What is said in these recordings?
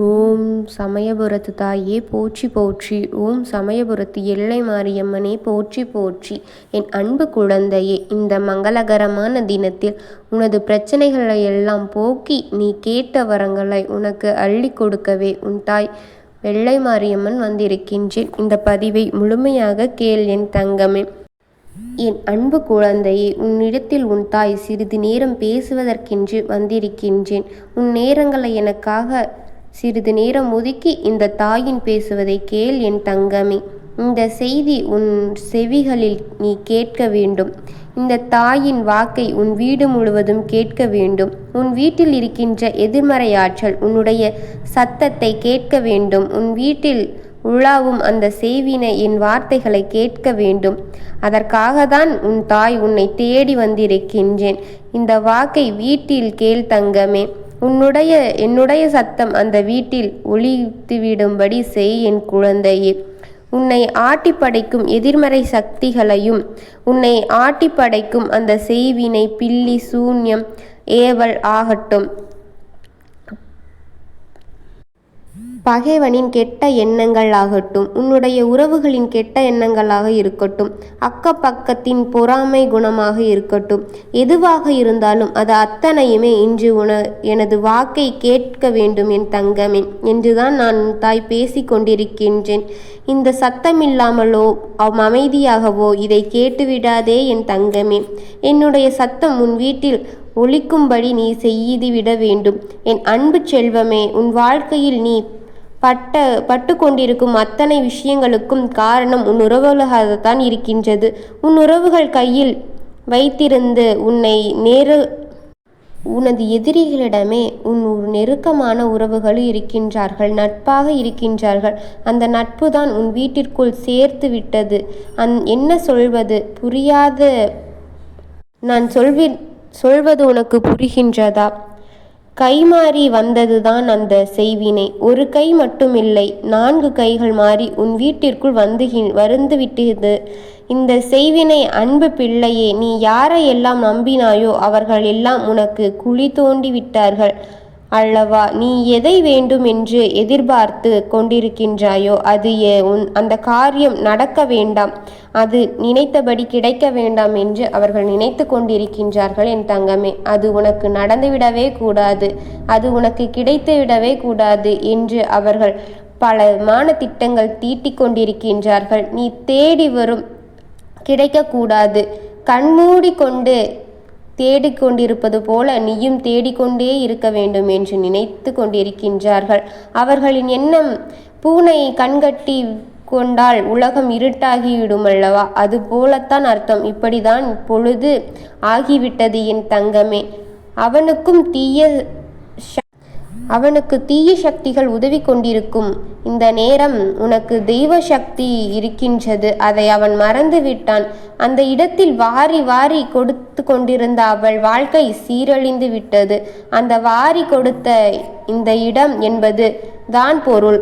ஓம் சமயபுரத்து தாயே போற்றி போற்றி. ஓம் சமயபுரத்து எல்லை மாரியம்மனே போற்றி போற்றி. என் அன்பு குழந்தையே இந்த மங்களகரமான தினத்தில் உனது பிரச்சனைகளை எல்லாம் போக்கி நீ கேட்ட வரங்களை உனக்கு அள்ளி கொடுக்கவே உன் தாய் வெள்ளை மாரியம்மன் வந்திருக்கின்றேன். இந்த பதிவை முழுமையாக கேள் என் தங்கமே. என் அன்பு குழந்தையே உன்னிடத்தில் உன் தாய் சிறிது நேரம் பேசுவதற்கென்று வந்திருக்கின்றேன். உன் நேரங்களை எனக்காக சிறிது நேரம் ஒதுக்கி இந்த தாயின் பேசுவதை கேள் என் தங்கமே. இந்த செய்தி உன் செவிகளில் நீ கேட்க வேண்டும். இந்த தாயின் வாக்கை உன் வீடு முழுவதும் கேட்க வேண்டும். உன் வீட்டில் இருக்கின்ற எதிர்மறை ஆற்றல் உன்னுடைய சத்தத்தை கேட்க வேண்டும். உன் வீட்டில் உலாவும் அந்த சேவினை என் வார்த்தைகளை கேட்க வேண்டும். அதற்காக தான் உன் தாய் உன்னை தேடி வந்திருக்கின்றேன். இந்த வாக்கை வீட்டில் கேள் தங்கமே. உன்னுடைய என்னுடைய சத்தம் அந்த வீட்டில் ஒழித்துவிடும்படி செய் என் குழந்தையே. உன்னை ஆட்டி படைக்கும் எதிர்மறை சக்திகளையும் உன்னை ஆட்டி படைக்கும் அந்த செய்வினை பில்லி சூன்யம் ஏவல் ஆகட்டும். பகைவனின் கெட்ட எண்ணங்கள் ஆகட்டும் உன்னுடைய உறவுகளின் கெட்ட எண்ணங்களாக இருக்கட்டும் அக்கப்பக்கத்தின் பொறாமை குணமாக இருக்கட்டும். எதுவாக இருந்தாலும் அது அத்தனையுமே இன்று உன எனது வாக்கை கேட்க வேண்டும் என் தங்கமே என்றுதான் நான் தாய் பேசி கொண்டிருக்கின்றேன். இந்த சத்தமில்லாமலோ அமைதியாகவோ இதை கேட்டுவிடாதே என் தங்கமே. என்னுடைய சத்தம் உன் வீட்டில் ஒழிக்கும்படி நீ செய்து விட வேண்டும். என் அன்பு செல்வமே உன் வாழ்க்கையில் நீ பட்ட பட்டு கொண்டிருக்கும் அத்தனை விஷயங்களுக்கும் காரணம் உன் உறவுகளாகத்தான் இருக்கின்றது. உன் உறவுகள் கையில் வைத்திருந்து உன்னை நேர உனது எதிரிகளிடமே உன் ஒரு நெருக்கமான உறவுகள் இருக்கின்றார்கள் நட்பாக இருக்கின்றார்கள். அந்த நட்பு தான் உன் வீட்டிற்குள் சேர்த்து விட்டது. அந் என்ன சொல்வது? புரியாத நான் சொல்வி சொல்வது உனக்கு புரிகின்றதா? கைமாறி வந்ததுதான் அந்த செய்வினை. ஒரு கை மட்டும் இல்லை நான்கு கைகள் மாறி உன் வீட்டிற்குள் வந்து வருந்துவிட்டது இந்த செய்வினை அன்பு பிள்ளையே நீ யாரை எல்லாம் நம்பினாயோ அவர்கள் எல்லாம் உனக்கு குழி தோண்டி விட்டார்கள். அல்லவா? நீ எதை வேண்டும் என்று எதிர்பார்த்து கொண்டிருக்கின்றாயோ அது உன் அந்த காரியம் நடக்க வேண்டாம். அது நினைத்தபடி கிடைக்க வேண்டாம் என்று அவர்கள் நினைத்து கொண்டிருக்கின்றார்கள் என் தங்கமே. அது உனக்கு நடந்துவிடவே கூடாது. அது உனக்கு கிடைத்து விடவே கூடாது என்று அவர்கள் பலமான திட்டங்கள் தீட்டிக் கொண்டிருக்கின்றார்கள். நீ தேடி வரும் கிடைக்கக்கூடாது கண்மூடி கொண்டு தேடிக்கொண்டிருப்பது போல நீயும் தேடிக்கொண்டே இருக்க வேண்டும் என்று நினைத்து கொண்டிருக்கின்றார்கள். அவர்களின் எண்ணம் பூனை கண்கட்டி கொண்டால் உலகம் இருட்டாகிவிடும் அல்லவா அது போலத்தான் அர்த்தம். இப்படிதான் பொழுது ஆகிவிட்டது என் தங்கமே. அவனுக்கும் தீய அவனுக்கு தீய சக்திகள் உதவி கொண்டிருக்கும் இந்த நேரம் உனக்கு தெய்வ சக்தி இருக்கின்றது. அதை அவன் மறந்து விட்டான். அந்த இடத்தில் வாரி வாரி கொடுத்து கொண்டிருந்த அவள் வாழ்க்கை சீரழிந்து விட்டது. அந்த வாரி கொடுத்த இந்த இடம் என்பது தான் பொருள்.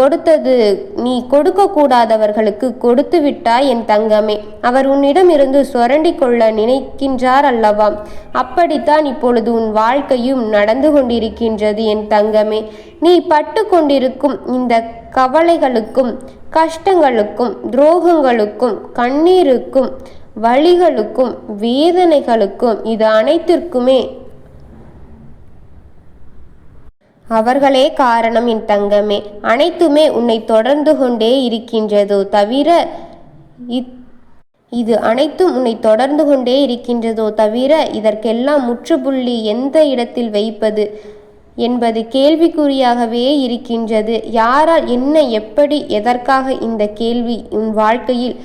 ஒடுத்தது நீ கொடுக்க கூடாதவர்களுக்கு கொடுத்து விட்டாய் என் தங்கமே. அவர் உன்னிடம் இருந்து சுரண்டி கொள்ள நினைக்கின்றார் அல்லவா? அப்படித்தான் இப்பொழுது உன் வாழ்க்கையும் நடந்து கொண்டிருக்கின்றது என் தங்கமே. நீ பட்டு கொண்டிருக்கும் இந்த கவலைகளுக்கும் கஷ்டங்களுக்கும் துரோகங்களுக்கும் கண்ணீருக்கும் வழிகளுக்கும் வேதனைகளுக்கும் இது அனைத்திற்குமே அவர்களே காரணம் என் தங்கமே. அனைத்துமே உன்னை தொடர்ந்து கொண்டே இருக்கின்றதோ தவிர இது அனைத்தும் உன்னை தொடர்ந்து கொண்டே இருக்கின்றதோ தவிர இதற்கெல்லாம் முற்றுப்புள்ளி எந்த இடத்தில் வைப்பது என்பது கேள்விக்குறியாகவே இருக்கின்றது. யாரால் என்ன எப்படி எதற்காக இந்த கேள்வி உன் வாழ்க்கையில்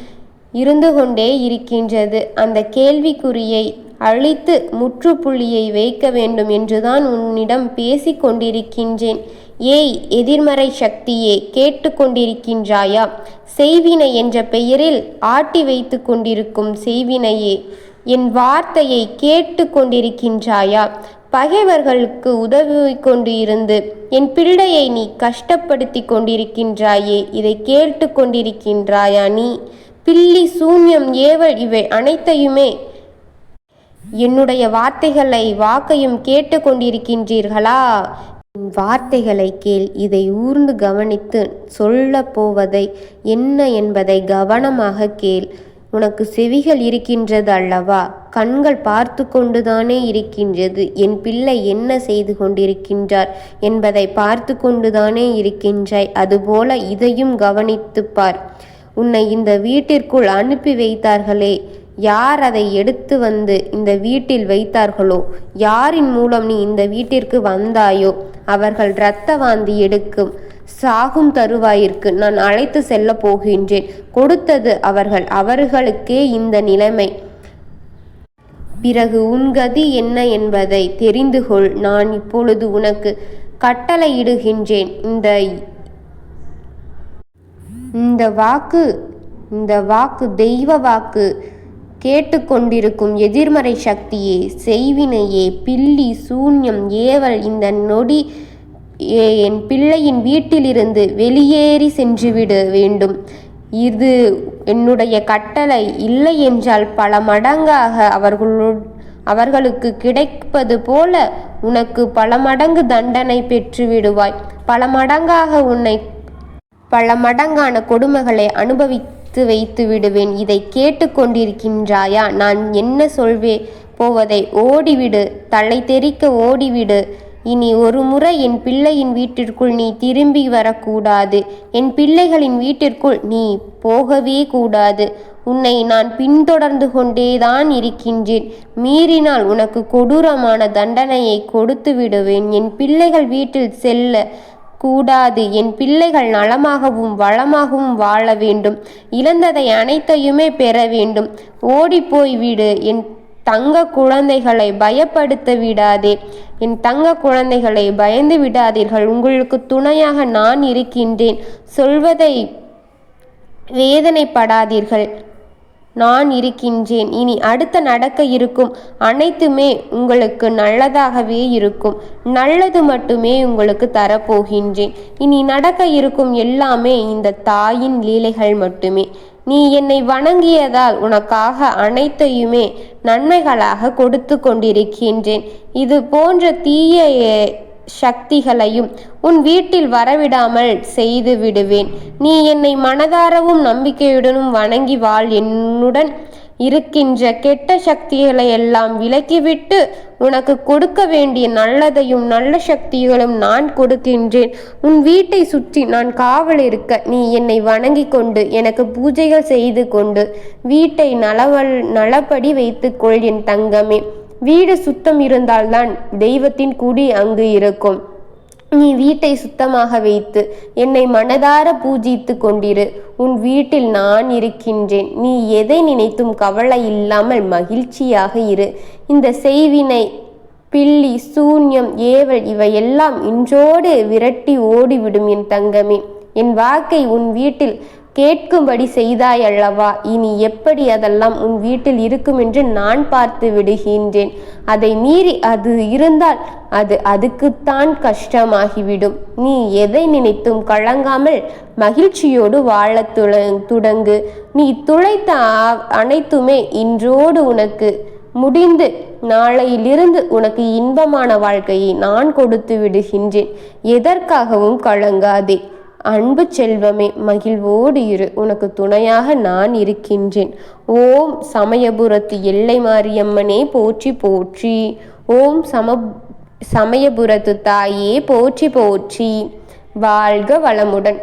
இருந்து கொண்டே இருக்கின்றது? அந்த கேள்விக்குறியை அழித்து முற்றுப்புள்ளியை வைக்க வேண்டும் என்றுதான் உன்னிடம் பேசிக் கொண்டிருக்கின்றேன். ஏய் எதிர்மறை சக்தியே கேட்டு கொண்டிருக்கின்றாயா? செய்வினை என்ற பெயரில் ஆட்டி வைத்து கொண்டிருக்கும் செய்வினையே என் வார்த்தையை கேட்டு கொண்டிருக்கின்றாயா? பகைவர்களுக்கு உதவி கொண்டு இருந்து என் பிள்ளையை நீ கஷ்டப்படுத்தி கொண்டிருக்கின்றாயே இதை கேட்டு கொண்டிருக்கின்றாயா நீ? பில்லி சூன்யம் ஏவல் இவை அனைத்தையுமே என்னுடைய வார்த்தைகளை வாக்கையும் கேட்டு கொண்டிருக்கின்றீர்களா என் வார்த்தைகளை கேள் இதை ஊர்ந்து கவனித்து சொல்ல போவதை என்ன என்பதை கவனமாக கேள். உனக்கு செவிகள் இருக்கின்றது அல்லவா? கண்கள் பார்த்து கொண்டுதானே இருக்கின்றது. என் பிள்ளை என்ன செய்து கொண்டிருக்கின்றார் என்பதை பார்த்து கொண்டுதானே இருக்கின்றாய். அதுபோல இதையும் கவனித்துப்பார் உன்னை இந்த வீட்டிற்குள் அனுப்பி வைத்தார்களே யார் அதை எடுத்து வந்து இந்த வீட்டில் வைத்தார்களோ? யாரின் மூலம் நீ இந்த வீட்டிற்கு வந்தாயோ? அவர்கள் இரத்த வாந்தி எடுக்கும். சாகும் தருவாயிற்கு நான் அழைத்து செல்ல போகின்றேன். கொடுத்தது அவர்கள் அவர்களுக்கே இந்த நிலைமை. பிறகு உன் கதி என்ன என்பதை தெரிந்து கொள். நான் இப்பொழுது உனக்கு கட்டளையிடுகின்றேன். இந்த இந்த வாக்கு இந்த வாக்கு தெய்வ வாக்கு. கேட்டுக்கொண்டிருக்கும் எதிர்மறை சக்தியே செய்வினையே பில்லி சூன்யம் ஏவல் இந்த நொடி என் பிள்ளையின் வீட்டிலிருந்து வெளியேறி சென்றுவிட வேண்டும். இது என்னுடைய கட்டளை. இல்லை என்றால் பல மடங்காக அவர்களு அவர்களுக்கு கிடைப்பது போல உனக்கு பல மடங்கு தண்டனை பெற்று விடுவாய் பல மடங்காக உன்னை பல மடங்கான கொடுமைகளை அனுபவி அனுபவித்து வைத்து விடுவேன். இதை கேட்டுக்கொண்டிருக்கின்றாயா? நான் என்ன சொல்வே? போவதை ஓடிவிடு. தலை தெறிக்க ஓடிவிடு. இனி ஒரு முறை என் பிள்ளையின் வீட்டிற்குள் நீ திரும்பி வரக்கூடாது. என் பிள்ளைகளின் வீட்டிற்குள் நீ போகவே கூடாது. உன்னை நான் பின்தொடர்ந்து கொண்டேதான் இருக்கின்றேன். மீறினால் உனக்கு கொடூரமான தண்டனையை கொடுத்து விடுவேன். என் பிள்ளைகள் வீட்டில் செல்ல கூடாது. என் பிள்ளைகள் நலமாகவும் வளமாகவும் வாழ வேண்டும். இழந்ததை அனைத்தையுமே பெற வேண்டும். ஓடிப்போய் விடு. என் தங்க குழந்தைகளை பயப்படுத்த விடாதே. என் தங்க குழந்தைகளை பயந்து விடாதீர்கள். உங்களுக்கு துணையாக நான் இருக்கின்றேன். சொல்வதை வேதனைப்படாதீர்கள். நான் இருக்கின்றேன். இனி அடுத்த நடக்க இருக்கும் அனைத்துமே உங்களுக்கு நல்லதாகவே இருக்கும். நல்லது மட்டுமே உங்களுக்கு தரப்போகின்றேன். இனி நடக்க இருக்கும் எல்லாமே இந்த தாயின் லீலைகள் மட்டுமே. நீ என்னை வணங்கியதால் உனக்காக அனைத்தையுமே நன்மைகளாக கொடுத்து கொண்டிருக்கின்றேன். இது போன்ற தீய சக்திகளையும் உன் வீட்டில் வரவிடாமல் செய்து விடுவேன். நீ என்னை மனதாரவும் நம்பிக்கையுடனும் வணங்கி வாழ். என்னுடன் இருக்கின்ற கெட்ட சக்திகளை எல்லாம் விலக்கிவிட்டு உனக்கு கொடுக்க வேண்டிய நல்லதையும் நல்ல சக்திகளும் நான் கொடுக்கின்றேன். உன் வீட்டை சுற்றி நான் காவல் இருக்க நீ என்னை வணங்கி கொண்டு எனக்கு பூஜைகள் செய்து கொண்டு வீட்டை நலவல் நலப்படி வைத்துக்கொள் என் தங்கமே. வீடு சுத்தம் இருந்தால்தான் தெய்வத்தின் குடி அங்கு இருக்கும். நீ வீட்டை சுத்தமாக வைத்து என்னை மனதார பூஜித்து கொண்டிரு. உன் வீட்டில் நான் இருக்கின்றேன். நீ எதை நினைத்தும் கவலை இல்லாமல் மகிழ்ச்சியாக இரு. இந்த செய்வினை பில்லி சூன்யம் ஏவல் இவையெல்லாம் இன்றோடு விரட்டி ஓடிவிடும் என் தங்கமே. என் வாக்கை உன் வீட்டில் கேட்கும்படி செய்தாய் அல்லவா? இனி எப்படி அதெல்லாம் உன் வீட்டில் இருக்கும் என்று நான் பார்த்து விடுகின்றேன். அதை மீறி அது இருந்தால் அது அதுக்குத்தான் கஷ்டமாகிவிடும். நீ எதை நினைத்தும் கலங்காமல் மகிழ்ச்சியோடு வாழ துடங்கு. நீ துளைத்த அனைத்துமே இன்றோடு உனக்கு முடிந்து நாளையிலிருந்து உனக்கு இன்பமான வாழ்க்கையை நான் கொடுத்து விடுகின்றேன். எதற்காகவும் கலங்காதே. அன்பு செல்வமே மகிழ்வோடு இரு. உனக்கு துணையாக நான் இருக்கின்றேன். ஓம் சமயபுரத்து எல்லை மாரியம்மனே போற்றி போற்றி. ஓம் சம சமயபுரத்து தாயே போற்றி போற்றி. வாழ்க வளமுடன்.